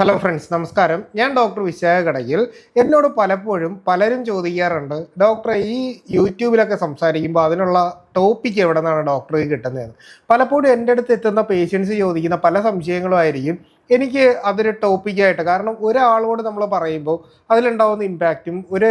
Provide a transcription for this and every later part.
Hello friends നമസ്കാരം. ഞാൻ doctor Vishakha കടയിൽ എന്നോട് പലപ്പോഴും പലരും ചോദിക്കാറുണ്ട് ഡോക്ടറെ ഈ യൂട്യൂബിലൊക്കെ സംസാരിക്കുമ്പോൾ അതിനുള്ള ടോപ്പിക്ക് എവിടെ നിന്നാണ് ഡോക്ടർക്ക് കിട്ടുന്നത്? പലപ്പോഴും എന്റെ അടുത്ത് എത്തുന്ന പേഷ്യൻസ് ചോദിക്കുന്ന പല സംശയങ്ങളും ആയിരിക്കും. എനിക്ക് അതൊരു ടോപ്പിക്കായിട്ട് കാരണം ഒരാളോട് നമ്മൾ പറയുമ്പോൾ അതിലുണ്ടാവുന്ന ഇമ്പാക്റ്റും ഒരു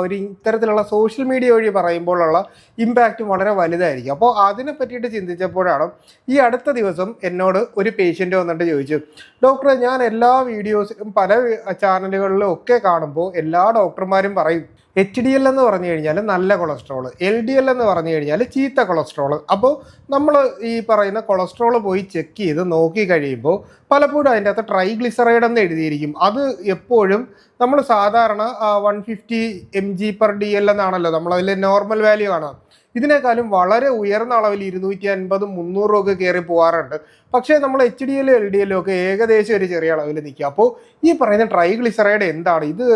ഒരു ഇത്തരത്തിലുള്ള സോഷ്യൽ മീഡിയ വഴി പറയുമ്പോഴുള്ള ഇമ്പാക്റ്റും വളരെ വലുതായിരിക്കും. അപ്പോൾ അതിനെ പറ്റിയിട്ട് ചിന്തിച്ചപ്പോഴാണ് ഈ അടുത്ത ദിവസം എന്നോട് ഒരു പേഷ്യന്റ് വന്നിട്ട് ചോദിച്ചു ഡോക്ടറെ ഞാൻ എല്ലാ വീഡിയോസിലും പല ചാനലുകളിലും ഒക്കെ കാണുമ്പോൾ എല്ലാ ഡോക്ടർമാരും പറയും എച്ച് ഡി എൽ എന്ന് പറഞ്ഞു കഴിഞ്ഞാൽ നല്ല കൊളസ്ട്രോൾ എൽ ഡി എൽ എന്ന് പറഞ്ഞു കഴിഞ്ഞാൽ ചീത്ത കൊളസ്ട്രോൾ അപ്പോൾ നമ്മൾ ഈ പറയുന്ന കൊളസ്ട്രോൾ പോയി ചെക്ക് ചെയ്ത് നോക്കി കഴിയുമ്പോൾ പലപ്പോഴും അതിന്റെ അകത്ത് ട്രൈഗ്ലിസറൈഡ് എന്ന് എഴുതിയിരിക്കും. അത് എപ്പോഴും നമ്മൾ സാധാരണ one fifty M G per D L എന്നാണല്ലോ നമ്മളതിൽ നോർമൽ വാല്യൂ ആണ്. ഇതിനേക്കാളും വളരെ ഉയർന്ന അളവിൽ ഇരുന്നൂറ്റി അൻപതും മുന്നൂറും ഒക്കെ കയറി പോകാറുണ്ട് പക്ഷേ നമ്മൾ എച്ച് ഡി എല്ലും എൽ ഡി എല്ലും ഒക്കെ ഏകദേശം ഒരു ചെറിയ അളവിൽ നിൽക്കുക അപ്പോൾ ഈ പറയുന്ന ട്രൈഗ്ലിസറൈഡ് എന്താണ്? ഇത്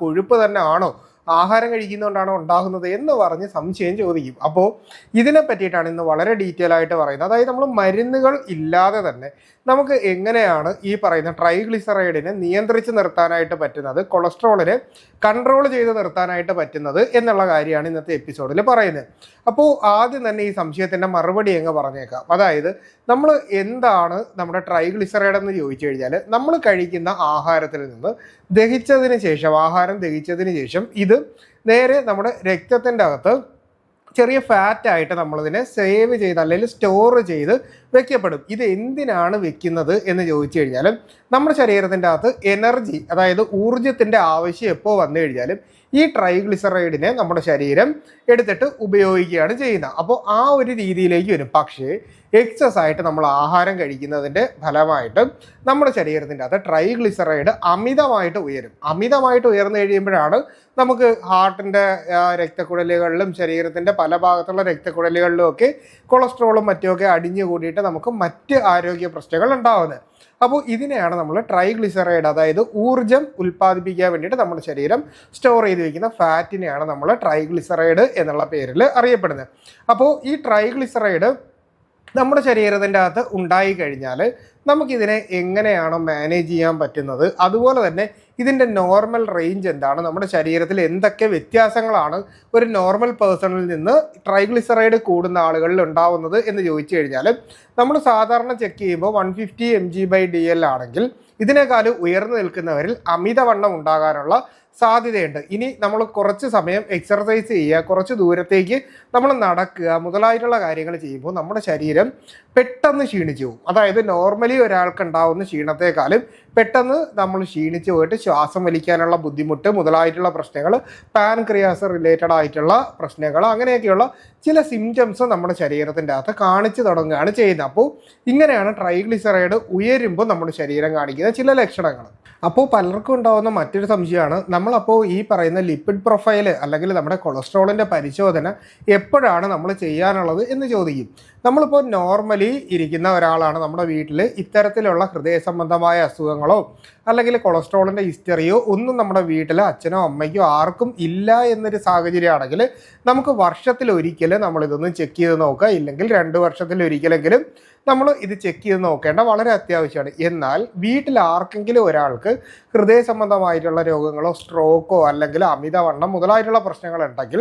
കൊഴുപ്പ് തന്നെ ആണോ? ആഹാരം കഴിക്കുന്നതുകൊണ്ടാണ് ഉണ്ടാകുന്നത് എന്ന് പറഞ്ഞ് സംശയം ചോദിക്കും. അപ്പോൾ ഇതിനെ പറ്റിയിട്ടാണ് ഇന്ന് വളരെ ഡീറ്റെയിൽ ആയിട്ട് പറയുന്നത്. അതായത് നമ്മൾ മരുന്നുകൾ ഇല്ലാതെ തന്നെ നമുക്ക് എങ്ങനെയാണ് ഈ പറയുന്ന ട്രൈഗ്ലിസറൈഡിനെ നിയന്ത്രിച്ച് നിർത്താനായിട്ട് പറ്റുന്നത് കൊളസ്ട്രോളിനെ കൺട്രോൾ ചെയ്ത് നിർത്താനായിട്ട് പറ്റുന്നത് എന്നുള്ള കാര്യമാണ് ഇന്നത്തെ എപ്പിസോഡിൽ പറയുന്നത്. അപ്പോൾ ആദ്യം തന്നെ ഈ സംശയത്തിന്റെ മറുപടി അങ്ങ് പറഞ്ഞേക്കാം. അതായത് നമ്മൾ എന്താണ് നമ്മുടെ ട്രൈഗ്ലിസറൈഡ് എന്ന് ചോദിച്ചു കഴിഞ്ഞാൽ നമ്മൾ കഴിക്കുന്ന ആഹാരത്തിൽ നിന്ന് ദഹിച്ചതിന് ശേഷം ആഹാരം ദഹിച്ചതിന് ശേഷം ഇത് നേരെ നമ്മുടെ രക്തത്തിന്റെ അകത്ത് ചെറിയ ഫാറ്റായിട്ട് നമ്മളിതിനെ സേവ് ചെയ്ത് അല്ലെങ്കിൽ സ്റ്റോർ ചെയ്ത് വെക്കപ്പെടും. ഇത് എന്തിനാണ് വെക്കുന്നത് എന്ന് ചോദിച്ചു കഴിഞ്ഞാൽ നമ്മുടെ ശരീരത്തിന്റെ അകത്ത് എനർജി അതായത് ഊർജത്തിന്റെ ആവശ്യം എപ്പോൾ വന്നു കഴിഞ്ഞാലും ഈ ട്രൈഗ്ലിസറൈഡിനെ നമ്മുടെ ശരീരം എടുത്തിട്ട് ഉപയോഗിക്കുകയാണ് ചെയ്യുന്നത്. അപ്പോൾ ആ ഒരു രീതിയിലേക്ക് വരും. പക്ഷേ എക്സസ് ആയിട്ട് നമ്മൾ ആഹാരം കഴിക്കുന്നതിന്റെ ഫലമായിട്ട് നമ്മുടെ ശരീരത്തിന്റെ അകത്ത് ട്രൈഗ്ലിസറൈഡ് അമിതമായിട്ട് ഉയരും. അമിതമായിട്ട് ഉയർന്നു കഴിയുമ്പോഴാണ് നമുക്ക് ഹാർട്ടിന്റെ രക്തക്കുഴലുകളിലും ശരീരത്തിന്റെ പല ഭാഗത്തുള്ള രക്തക്കുഴലുകളിലും ഒക്കെ കൊളസ്ട്രോളും മറ്റുമൊക്കെ അടിഞ്ഞു കൂടിയിട്ട് നമുക്ക് മറ്റ് ആരോഗ്യ പ്രശ്നങ്ങൾ ഉണ്ടാവുന്നത്. അപ്പോൾ ഇതിനെയാണ് നമ്മൾ ട്രൈഗ്ലിസറൈഡ് അതായത് ഊർജം ഉൽപ്പാദിപ്പിക്കാൻ വേണ്ടിയിട്ട് നമ്മുടെ ശരീരം സ്റ്റോർ ചെയ്ത് വെക്കുന്ന ഫാറ്റിനെയാണ് നമ്മൾ ട്രൈഗ്ലിസറൈഡ് എന്നുള്ള പേരിൽ അറിയപ്പെടുന്നത്. അപ്പോൾ ഈ ട്രൈഗ്ലിസറൈഡ് നമ്മുടെ ശരീരത്തിന്റെ അകത്ത് ഉണ്ടായി കഴിഞ്ഞാൽ നമുക്കിതിനെ എങ്ങനെയാണ് മാനേജ് ചെയ്യാൻ പറ്റുന്നത്? അതുപോലെ തന്നെ ഇതിന്റെ നോർമൽ റേഞ്ച് എന്താണ്? നമ്മുടെ ശരീരത്തിൽ എന്തൊക്കെ വ്യത്യാസങ്ങളാണ് ഒരു നോർമൽ പേഴ്സണിൽ നിന്ന് ട്രൈഗ്ലിസറൈഡ് കൂടുന്ന ആളുകളിൽ ഉണ്ടാവുന്നത് എന്ന് ചോദിച്ചു കഴിഞ്ഞാൽ നമ്മൾ സാധാരണ ചെക്ക് ചെയ്യുമ്പോൾ one fifty M G by D L ആണെങ്കിൽ ഇതിനേക്കാൾ ഉയർന്നു നിൽക്കുന്നവരിൽ അമിതവണ്ണം ഉണ്ടാകാനുള്ള സാധ്യതയുണ്ട്. ഇനി നമ്മൾ കുറച്ച് സമയം എക്സർസൈസ് ചെയ്യുക കുറച്ച് ദൂരത്തേക്ക് നമ്മൾ നടക്കുക മുതലായിട്ടുള്ള കാര്യങ്ങൾ ചെയ്യുമ്പോൾ നമ്മുടെ ശരീരം പെട്ടെന്ന് ക്ഷീണിച്ചു പോകും. അതായത് നോർമലി ഒരാൾക്ക് ഉണ്ടാവുന്ന ക്ഷീണത്തെക്കാളും പെട്ടെന്ന് നമ്മൾ ക്ഷീണിച്ച് പോയിട്ട് ശ്വാസം വലിക്കാനുള്ള ബുദ്ധിമുട്ട് മുതലായിട്ടുള്ള പ്രശ്നങ്ങൾ പാൻക്രിയാസ് റിലേറ്റഡ് ആയിട്ടുള്ള പ്രശ്നങ്ങൾ അങ്ങനെയൊക്കെയുള്ള ചില സിംറ്റംസ് നമ്മുടെ ശരീരത്തിന്റെ അകത്ത് കാണിച്ചു തുടങ്ങുകയാണ് ചെയ്യുന്നത്. അപ്പോൾ ഇങ്ങനെയാണ് ട്രൈഗ്ലിസറൈഡ് ഉയരുമ്പോൾ നമ്മുടെ ശരീരം കാണിക്കുന്ന ചില ലക്ഷണങ്ങൾ. അപ്പോൾ പലർക്കും ഉണ്ടാകുന്ന മറ്റൊരു സംശയമാണ് നമ്മളപ്പോൾ ഈ പറയുന്ന ലിപ്പിഡ് പ്രൊഫൈൽ അല്ലെങ്കിൽ നമ്മുടെ കൊളസ്ട്രോളിന്റെ പരിശോധന എപ്പോഴാണ് നമ്മൾ ചെയ്യാനുള്ളത് എന്ന് ചോദിക്കും. നമ്മളിപ്പോൾ നോർമലി ഇരിക്കുന്ന ഒരാളാണ് നമ്മുടെ വീട്ടിൽ ഇത്തരത്തിലുള്ള ഹൃദയ സംബന്ധമായ അസുഖങ്ങളോ അല്ലെങ്കിൽ കൊളസ്ട്രോളിന്റെ ഹിസ്റ്ററിയോ ഒന്നും നമ്മുടെ വീട്ടിൽ അച്ഛനോ അമ്മയ്ക്കോ ആർക്കും ഇല്ല എന്നൊരു സാഹചര്യമാണെങ്കിൽ നമുക്ക് വർഷത്തിലൊരിക്കൽ നമ്മളിതൊന്ന് ചെക്ക് ചെയ്ത് നോക്കുക. ഇല്ലെങ്കിൽ രണ്ട് വർഷത്തിൽ ഒരിക്കലെങ്കിലും നമ്മൾ ഇത് ചെക്ക് ചെയ്ത് നോക്കേണ്ട വളരെ അത്യാവശ്യമാണ്. എന്നാൽ വീട്ടിൽ ആർക്കെങ്കിലും ഒരാൾക്ക് ഹൃദയ സംബന്ധമായിട്ടുള്ള രോഗങ്ങളോ സ്ട്രോക്കോ അല്ലെങ്കിൽ അമിതവണ്ണം മുതലായിട്ടുള്ള പ്രശ്നങ്ങൾ ഉണ്ടെങ്കിൽ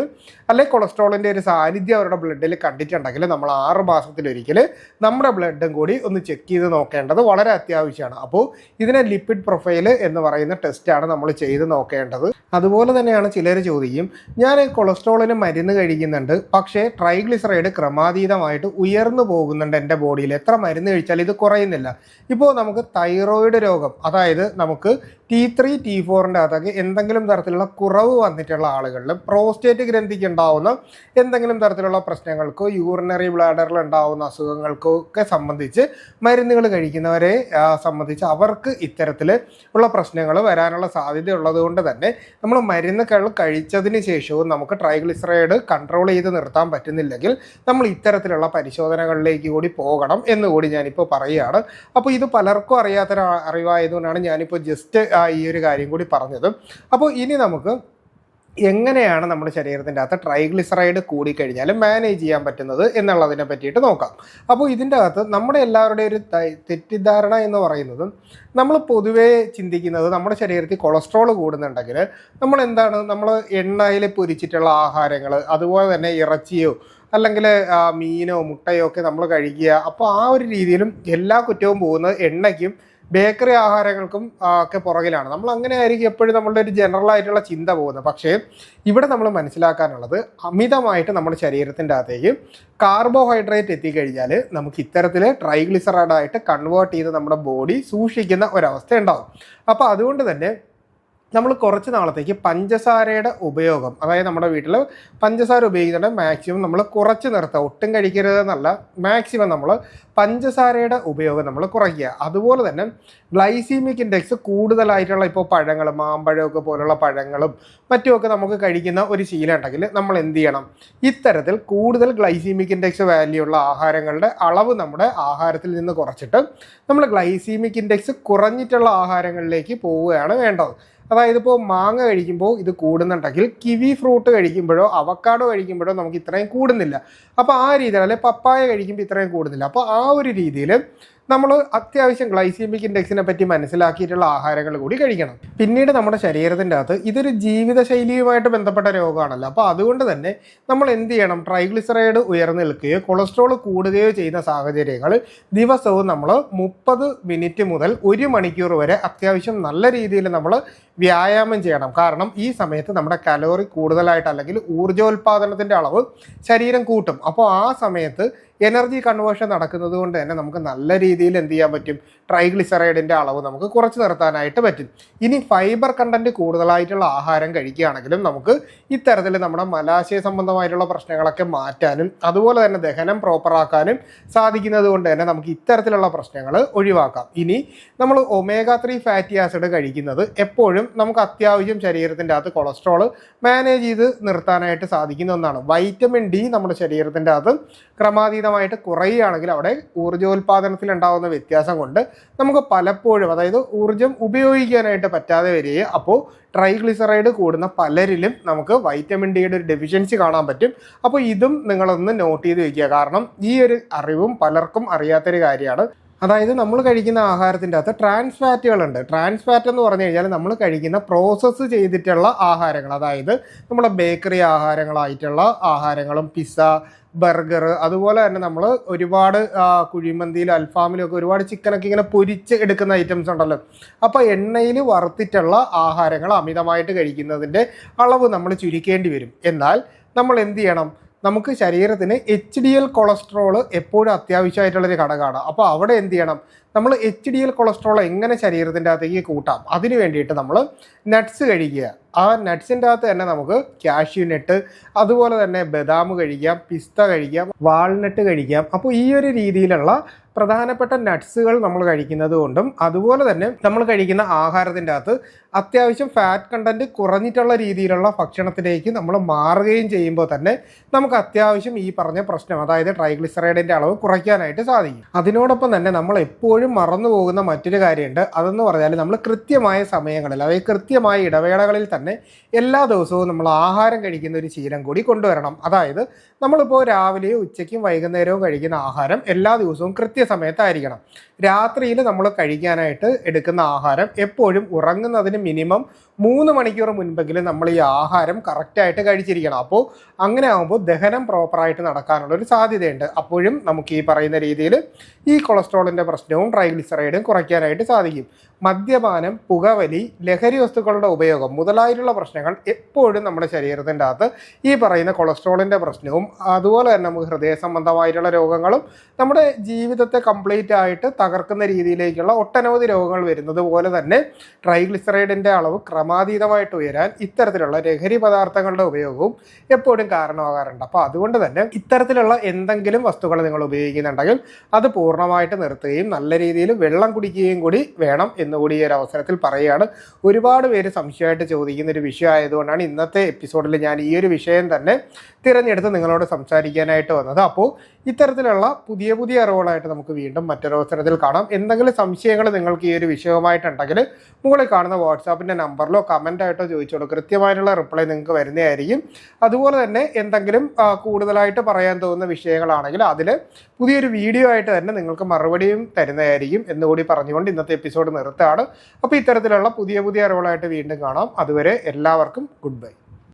അല്ലെങ്കിൽ കൊളസ്ട്രോളിന്റെ ഒരു സാന്നിധ്യം അവരുടെ ബ്ലഡിൽ കണ്ടിട്ടുണ്ടെങ്കിൽ നമ്മൾ ആറ് മാസത്തിലൊരിക്കൽ നമ്മുടെ ബ്ലഡും കൂടി ഒന്ന് ചെക്ക് ചെയ്ത് നോക്കേണ്ടത് വളരെ അത്യാവശ്യമാണ്. അപ്പോൾ ഇതിനെ ലിപ്പിഡ് പ്രൊഫൈൽ എന്ന് പറയുന്ന ടെസ്റ്റാണ് നമ്മൾ ചെയ്ത് നോക്കേണ്ടത്. അതുപോലെ തന്നെയാണ് ചിലർ ചോദിക്കും ഞാൻ കൊളസ്ട്രോളിന് മരുന്ന് കഴിക്കുന്നുണ്ട് പക്ഷേ ട്രൈഗ്ലിസറൈഡ് ക്രമാതീതമായിട്ട് ഉയർന്നു പോകുന്നുണ്ട് എന്റെ ബോഡിയിൽ എത്ര മരുന്ന് കഴിച്ചാലും ഇത് കുറയുന്നില്ല. ഇപ്പോൾ നമുക്ക് തൈറോയിഡ് രോഗം അതായത് നമുക്ക് ടി ത്രീ ടി ഫോറിന്റെ അകത്തേക്ക് എന്തെങ്കിലും തരത്തിലുള്ള കുറവ് വന്നിട്ടുള്ള ആളുകളിൽ പ്രോസ്റ്റേറ്റ് ഗ്രന്ഥിക്ക് ഉണ്ടാവുന്ന എന്തെങ്കിലും തരത്തിലുള്ള പ്രശ്നങ്ങൾക്കോ യൂറിനറി ബ്ലാഡറിൽ ഉണ്ടാവുന്ന അസുഖങ്ങൾക്കോ ഒക്കെ സംബന്ധിച്ച് മരുന്നുകൾ കഴിക്കുന്നവരെ സംബന്ധിച്ച് അവർക്ക് ഇത്തരത്തിൽ ഉള്ള പ്രശ്നങ്ങൾ വരാനുള്ള സാധ്യത ഉള്ളത് കൊണ്ട് തന്നെ നമ്മൾ മരുന്നുകൾ കഴിച്ചതിന് ശേഷവും നമുക്ക് ട്രൈഗ്ലിസറൈഡ് കൺട്രോൾ ചെയ്ത് നിർത്താൻ പറ്റുന്നില്ലെങ്കിൽ നമ്മൾ ഇത്തരത്തിലുള്ള പരിശോധനകളിലേക്ക് കൂടി പോകണം എന്ന് കൂടി ഞാനിപ്പോൾ പറയുകയാണ്. അപ്പോൾ ഇത് പലർക്കും അറിയാത്തൊരു അറിവായതുകൊണ്ടാണ് ഞാനിപ്പോൾ ജസ്റ്റ് ഈ ഒരു കാര്യം കൂടി പറഞ്ഞത്. അപ്പോൾ ഇനി നമുക്ക് എങ്ങനെയാണ് നമ്മുടെ ശരീരത്തിന്റെ അകത്ത് ട്രൈഗ്ലിസറൈഡ് കൂടിക്കഴിഞ്ഞാൽ മാനേജ് ചെയ്യാൻ പറ്റുന്നത് എന്നുള്ളതിനെ പറ്റിയിട്ട് നോക്കാം. അപ്പോൾ ഇതിന്റെ അകത്ത് നമ്മുടെ എല്ലാവരുടെയും ഒരു തെറ്റിദ്ധാരണ എന്ന് പറയുന്നത് നമ്മൾ പൊതുവേ ചിന്തിക്കുന്നത് നമ്മുടെ ശരീരത്തിൽ കൊളസ്ട്രോൾ കൂടുന്നുണ്ടെങ്കിൽ നമ്മൾ എന്താണ്? നമ്മൾ എണ്ണയിൽ പൊരിച്ചിട്ടുള്ള ആഹാരങ്ങൾ അതുപോലെ തന്നെ ഇറച്ചിയോ അല്ലെങ്കിൽ മീനോ മുട്ടയോ ഒക്കെ നമ്മൾ കഴിക്കുക. അപ്പോൾ ആ ഒരു രീതിയിലും എല്ലാ കുറ്റവും പോകുന്നത് എണ്ണയ്ക്കും ബേക്കറി ആഹാരങ്ങൾക്കും ഒക്കെ പുറകിലാണ്. നമ്മൾ അങ്ങനെ ആയിരിക്കും എപ്പോഴും നമ്മളുടെ ഒരു ജനറൽ ആയിട്ടുള്ള ചിന്ത പോകുന്നത്. പക്ഷേ ഇവിടെ നമ്മൾ മനസ്സിലാക്കാനുള്ളത് അമിതമായിട്ട് നമ്മുടെ ശരീരത്തിന്റെ അകത്തേക്ക് കാർബോഹൈഡ്രേറ്റ് എത്തിക്കഴിഞ്ഞാൽ നമുക്ക് ഇത്തരത്തിൽ ട്രൈഗ്ലിസറൈഡായിട്ട് കൺവേർട്ട് ചെയ്ത് നമ്മുടെ ബോഡി സൂക്ഷിക്കുന്ന ഒരവസ്ഥ ഉണ്ടാവും. അപ്പോൾ അതുകൊണ്ട് തന്നെ നമ്മൾ കുറച്ച് നാളത്തേക്ക് പഞ്ചസാരയുടെ ഉപയോഗം അതായത് നമ്മുടെ വീട്ടിൽ പഞ്ചസാര ഉപയോഗിക്കുന്നുണ്ട്. മാക്സിമം നമ്മൾ കുറച്ച് നിർത്തുക ഒട്ടും കഴിക്കരുത് എന്നല്ല മാക്സിമം നമ്മൾ പഞ്ചസാരയുടെ ഉപയോഗം നമ്മൾ കുറയ്ക്കുക. അതുപോലെ തന്നെ ഗ്ലൈസീമിക് ഇൻഡെക്സ് കൂടുതലായിട്ടുള്ള ഇപ്പോൾ പഴങ്ങൾ മാമ്പഴമൊക്കെ പോലുള്ള പഴങ്ങളും മറ്റുമൊക്കെ നമുക്ക് കഴിക്കുന്ന ഒരു ശീലം ഉണ്ടെങ്കിൽ നമ്മൾ എന്ത് ചെയ്യണം? ഇത്തരത്തിൽ കൂടുതൽ ഗ്ലൈസീമിക് ഇൻഡെക്സ് വാല്യൂ ഉള്ള ആഹാരങ്ങളുടെ അളവ് നമ്മുടെ ആഹാരത്തിൽ നിന്ന് കുറച്ചിട്ട് നമ്മൾ ഗ്ലൈസീമിക് ഇൻഡെക്സ് കുറഞ്ഞിട്ടുള്ള ആഹാരങ്ങളിലേക്ക് പോവുകയാണ് വേണ്ടത്. അതായത് ഇപ്പോൾ മാങ്ങ കഴിക്കുമ്പോൾ ഇത് കൂടുന്നുണ്ടെങ്കിൽ കിവി ഫ്രൂട്ട് കഴിക്കുമ്പോഴോ അവക്കാഡോ കഴിക്കുമ്പോഴോ നമുക്ക് ഇത്രയും കൂടുന്നില്ല. അപ്പോൾ ആ രീതിയിൽ അല്ലെ പപ്പായ കഴിക്കുമ്പോൾ ഇത്രയും കൂടുന്നില്ല. അപ്പോൾ ആ ഒരു രീതിയിൽ നമ്മൾ അത്യാവശ്യം ഗ്ലൈസീമിക് ഇൻഡെക്സിനെ പറ്റി മനസ്സിലാക്കിയിട്ടുള്ള ആഹാരങ്ങൾ കൂടി കഴിക്കണം. പിന്നീട് നമ്മുടെ ശരീരത്തിന്റെ അകത്ത് ഇതൊരു ജീവിതശൈലിയുമായിട്ട് ബന്ധപ്പെട്ട രോഗമാണല്ലോ. അപ്പോൾ അതുകൊണ്ട് തന്നെ നമ്മൾ എന്ത് ചെയ്യണം? ട്രൈഗ്ലിസറൈഡ് ഉയർന്നു നിൽക്കുകയോ കൊളസ്ട്രോൾ കൂടുകയോ ചെയ്യുന്ന സാഹചര്യങ്ങൾ ദിവസവും നമ്മൾ മുപ്പത് മിനിറ്റ് മുതൽ ഒരു മണിക്കൂർ വരെ അത്യാവശ്യം നല്ല രീതിയിൽ നമ്മൾ വ്യായാമം ചെയ്യണം. കാരണം ഈ സമയത്ത് നമ്മുടെ കലോറി കൂടുതലായിട്ട് അല്ലെങ്കിൽ ഊർജോൽപാദനത്തിന്റെ അളവ് ശരീരം കൂട്ടും. അപ്പോൾ ആ സമയത്ത് എനർജി കൺവേർഷൻ നടക്കുന്നത് കൊണ്ട് തന്നെ നമുക്ക് നല്ല രീതിയിൽ എന്ത് ചെയ്യാൻ പറ്റും? ട്രൈഗ്ലിസറൈഡിന്റെ അളവ് നമുക്ക് കുറച്ച് നിർത്താനായിട്ട് പറ്റും. ഇനി ഫൈബർ കണ്ടന്റ് കൂടുതലായിട്ടുള്ള ആഹാരം കഴിക്കുകയാണെങ്കിലും നമുക്ക് ഇത്തരത്തിൽ നമ്മുടെ മലാശയ സംബന്ധമായിട്ടുള്ള പ്രശ്നങ്ങളൊക്കെ മാറ്റാനും അതുപോലെ തന്നെ ദഹനം പ്രോപ്പറാക്കാനും സാധിക്കുന്നത് കൊണ്ട് തന്നെ നമുക്ക് ഇത്തരത്തിലുള്ള പ്രശ്നങ്ങൾ ഒഴിവാക്കാം. ഇനി നമ്മൾ ഒമേഗ ത്രീ ഫാറ്റി ആസിഡ് കഴിക്കുന്നത് എപ്പോഴും നമുക്ക് അത്യാവശ്യം ശരീരത്തിന്റെ അകത്ത് കൊളസ്ട്രോൾ മാനേജ് ചെയ്ത് നിർത്താനായിട്ട് സാധിക്കുന്ന ഒന്നാണ്. വൈറ്റമിൻ ഡി നമ്മുടെ ശരീരത്തിന്റെ അകത്ത് ക്രമാതീതമായിട്ട് കുറയുകയാണെങ്കിൽ അവിടെ ഊർജോൽപാദനത്തിൽ ഉണ്ടാകുന്ന വ്യത്യാസം കൊണ്ട് നമുക്ക് പലപ്പോഴും അതായത് ഊർജം ഉപയോഗിക്കാനായിട്ട് പറ്റാതെ വരികയും അപ്പോൾ ട്രൈഗ്ലിസറൈഡ് കൂടുന്ന പലരിലും നമുക്ക് വൈറ്റമിൻ ഡിയുടെ ഒരു ഡെഫിഷ്യൻസി കാണാൻ പറ്റും. അപ്പോൾ ഇതും നിങ്ങളൊന്ന് നോട്ട് ചെയ്ത് വയ്ക്കുക കാരണം ഈ ഒരു അറിവും പലർക്കും അറിയാത്തൊരു കാര്യമാണ്. അതായത് നമ്മൾ കഴിക്കുന്ന ആഹാരത്തിന്റെ അകത്ത് ട്രാൻസ് ഫാറ്റുകളുണ്ട് ട്രാൻസ് ഫാറ്റ് എന്ന് പറഞ്ഞു കഴിഞ്ഞാൽ നമ്മൾ കഴിക്കുന്ന പ്രോസസ്സ് ചെയ്തിട്ടുള്ള ആഹാരങ്ങൾ. അതായത് നമ്മുടെ ബേക്കറി ആഹാരങ്ങളായിട്ടുള്ള ആഹാരങ്ങളും പിസ്സ ബർഗർ അതുപോലെ തന്നെ നമ്മൾ ഒരുപാട് കുഴിമന്തിയിലും അൽഫാമിലും ഒക്കെ ഒരുപാട് ചിക്കനൊക്കെ ഇങ്ങനെ പൊരിച്ച് എടുക്കുന്ന ഐറ്റംസ് ഉണ്ടല്ലോ. അപ്പോൾ എണ്ണയിൽ വറുത്തിട്ടുള്ള ആഹാരങ്ങൾ അമിതമായിട്ട് കഴിക്കുന്നതിന്റെ അളവ് നമ്മൾ ചുരുക്കേണ്ടി വരും. എന്നാൽ നമ്മൾ എന്ത് ചെയ്യണം? നമുക്ക് ശരീരത്തിന് എച്ച് ഡി എൽ കൊളസ്ട്രോൾ എപ്പോഴും അത്യാവശ്യമായിട്ടുള്ളൊരു ഘടകമാണ്. അപ്പോൾ അവിടെ എന്ത് ചെയ്യണം? നമ്മൾ എച്ച് ഡി എൽ കൊളസ്ട്രോൾ എങ്ങനെ ശരീരത്തിന്റെ അകത്തേക്ക് കൂട്ടാം? അതിന് വേണ്ടിയിട്ട് നമ്മൾ നട്ട്സ് കഴിക്കുക. ആ നട്ട്സിന്റെ അകത്ത് തന്നെ നമുക്ക് കാഷ്യൂ നട്ട് അതുപോലെ തന്നെ ബദാം കഴിക്കാം പിസ്ത കഴിക്കാം വാൾനട്ട് കഴിക്കാം. അപ്പോൾ ഈ ഒരു രീതിയിലുള്ള പ്രധാനപ്പെട്ട നട്ട്സുകൾ നമ്മൾ കഴിക്കുന്നത് കൊണ്ടും അതുപോലെ തന്നെ നമ്മൾ കഴിക്കുന്ന ആഹാരത്തിന്റെ അകത്ത് അത്യാവശ്യം ഫാറ്റ് കണ്ടന്റ് കുറഞ്ഞിട്ടുള്ള രീതിയിലുള്ള ഭക്ഷണത്തിലേക്ക് നമ്മൾ മാറുകയും ചെയ്യുമ്പോൾ തന്നെ നമുക്ക് അത്യാവശ്യം ഈ പറഞ്ഞ പ്രശ്നം അതായത് ട്രൈഗ്ലിസറൈഡിന്റെ അളവ് കുറയ്ക്കാനായിട്ട് സാധിക്കും. അതിനോടൊപ്പം തന്നെ നമ്മൾ എപ്പോഴും മറന്നു പോകുന്ന മറ്റൊരു കാര്യമുണ്ട്. അതെന്ന് പറഞ്ഞാൽ നമ്മൾ കൃത്യമായ സമയങ്ങളിൽ അതായത് കൃത്യമായ ഇടവേളകളിൽ തന്നെ എല്ലാ ദിവസവും നമ്മൾ ആഹാരം കഴിക്കുന്ന ഒരു ശീലം കൂടി കൊണ്ടുവരണം. അതായത് നമ്മളിപ്പോൾ രാവിലെയും ഉച്ചയ്ക്കും വൈകുന്നേരവും കഴിക്കുന്ന ആഹാരം എല്ലാ ദിവസവും കൃത്യസമയത്തായിരിക്കണം. രാത്രിയിൽ നമ്മൾ കഴിക്കാനായിട്ട് എടുക്കുന്ന ആഹാരം എപ്പോഴും ഉറങ്ങുന്നതിന് മിനിമം മൂന്ന് മണിക്കൂർ മുൻപെങ്കിലും നമ്മൾ ഈ ആഹാരം കറക്റ്റായിട്ട് കഴിച്ചിരിക്കണം. അപ്പോൾ അങ്ങനെ ആകുമ്പോൾ ദഹനം പ്രോപ്പറായിട്ട് നടക്കാനുള്ള ഒരു സാധ്യതയുണ്ട്. അപ്പോഴും നമുക്ക് ഈ പറയുന്ന രീതിയിൽ ഈ കൊളസ്ട്രോളിന്റെ പ്രശ്നവും ട്രൈഗ്ലിസറൈഡും കുറയ്ക്കാനായിട്ട് സാധിക്കും. മദ്യപാനം പുകവലി ലഹരി വസ്തുക്കളുടെ ഉപയോഗം മുതലായിട്ടുള്ള പ്രശ്നങ്ങൾ എപ്പോഴും നമ്മുടെ ശരീരത്തിന്റെ അകത്ത് ഈ പറയുന്ന കൊളസ്ട്രോളിന്റെ പ്രശ്നവും അതുപോലെ തന്നെ നമുക്ക് ഹൃദയ സംബന്ധമായിട്ടുള്ള രോഗങ്ങളും നമ്മുടെ ജീവിതത്തെ കംപ്ലീറ്റ് ആയിട്ട് തകർക്കുന്ന രീതിയിലേക്കുള്ള ഒട്ടനവധി രോഗങ്ങൾ വരുന്നത് പോലെ തന്നെ ട്രൈഗ്ലിസറൈഡിന്റെ അളവ് ക്രമാതീതമായിട്ട് ഉയരാൻ ഇത്തരത്തിലുള്ള ലഹരി പദാർത്ഥങ്ങളുടെ ഉപയോഗവും എപ്പോഴും കാരണമാകാറുണ്ട്. അപ്പോൾ അതുകൊണ്ട് തന്നെ ഇത്തരത്തിലുള്ള എന്തെങ്കിലും വസ്തുക്കൾ നിങ്ങൾ ഉപയോഗിക്കുന്നുണ്ടെങ്കിൽ അത് പൂർണമായിട്ട് നിർത്തുകയും നല്ല രീതിയിൽ വെള്ളം കുടിക്കുകയും കൂടി വേണം എന്നുകൂടി ഈ ഒരു അവസരത്തിൽ പറയുകയാണ്. ഒരുപാട് പേര് സംശയമായിട്ട് ചോദിക്കുന്ന ഒരു വിഷയമായതുകൊണ്ടാണ് ഇന്നത്തെ എപ്പിസോഡിൽ ഞാൻ ഈ ഒരു വിഷയം തന്നെ തിരഞ്ഞെടുത്ത് നിങ്ങളോട് സംസാരിക്കാനായിട്ട് വന്നത്. അപ്പോൾ ഇത്തരത്തിലുള്ള പുതിയ പുതിയ അറിവുകളായിട്ട് നമുക്ക് വീണ്ടും മറ്റൊരു അവസരത്തിൽ കാണാം. എന്തെങ്കിലും സംശയങ്ങൾ നിങ്ങൾക്ക് ഈ ഒരു വിഷയവുമായിട്ടുണ്ടെങ്കിൽ മുകളിൽ കാണുന്ന വാട്സാപ്പിന്റെ നമ്പറിലോ യൂട്യൂബിലോ കമന്റ് ആയിട്ടോ ചോദിച്ചോളൂ. കൃത്യമായിട്ടുള്ള റിപ്ലൈ നിങ്ങൾക്ക് വരുന്നതായിരിക്കും. അതുപോലെ തന്നെ എന്തെങ്കിലും കൂടുതലായിട്ട് പറയാൻ തോന്നുന്ന വിഷയങ്ങളാണെങ്കിൽ അതിൽ പുതിയൊരു വീഡിയോ ആയിട്ട് തന്നെ നിങ്ങൾക്ക് മറുപടിയും തരുന്നതായിരിക്കും എന്നുകൂടി പറഞ്ഞുകൊണ്ട് ഇന്നത്തെ എപ്പിസോഡ് നിർത്താണ് അപ്പോൾ ഇത്തരത്തിലുള്ള പുതിയ പുതിയ അറിവുകളായിട്ട് വീണ്ടും കാണാം. അതുവരെ എല്ലാവർക്കും ഗുഡ് ബൈ